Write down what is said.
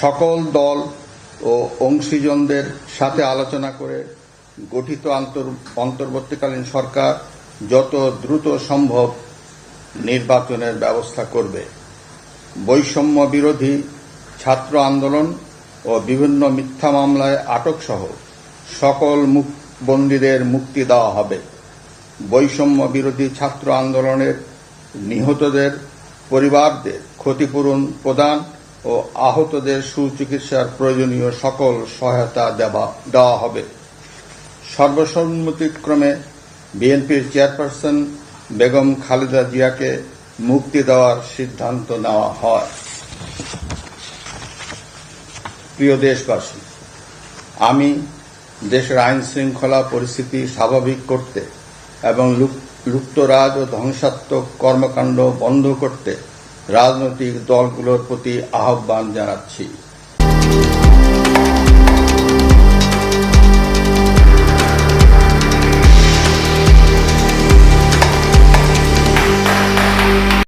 সকল দল ও অংশীজনদের সাথে আলোচনা করে গঠিত অন্তর্বর্তীকালীন সরকার যত দ্রুত সম্ভব নির্বাচনের ব্যবস্থা করবে। বৈষম্য বিরোধী ছাত্র আন্দোলন ও বিভিন্ন মিথ্যা মামলায় আটক সহ সকল বন্দীদের মুক্তি দেওয়া হবে। বৈষম্য বিরোধী ছাত্র আন্দোলনের নিহতদের, পরিবারদের ক্ষতিপূরণ প্রদান ও আহতদের সুচিকিৎসার প্রয়োজনীয় সকল সহায়তা দেওয়া দেওয়া হবে। সর্বসম্মতিক্রমে বিএনপির চেয়ারপারসন বেগম খালেদা জিয়াকে মুক্তি দেওয়ার সিদ্ধান্ত নেওয়া হয়। প্রিয় দেশবাসী, আমি দেশের আইন শৃঙ্খলা পরিস্থিতি স্বাভাবিক করতে এবং লুপ- লুপ্তরাজ ও ধ্বংসাত্মক কর্মকাণ্ড বন্ধ করতে রাজনৈতিক দলগুলোর প্রতি আহ্বান জানাচ্ছি।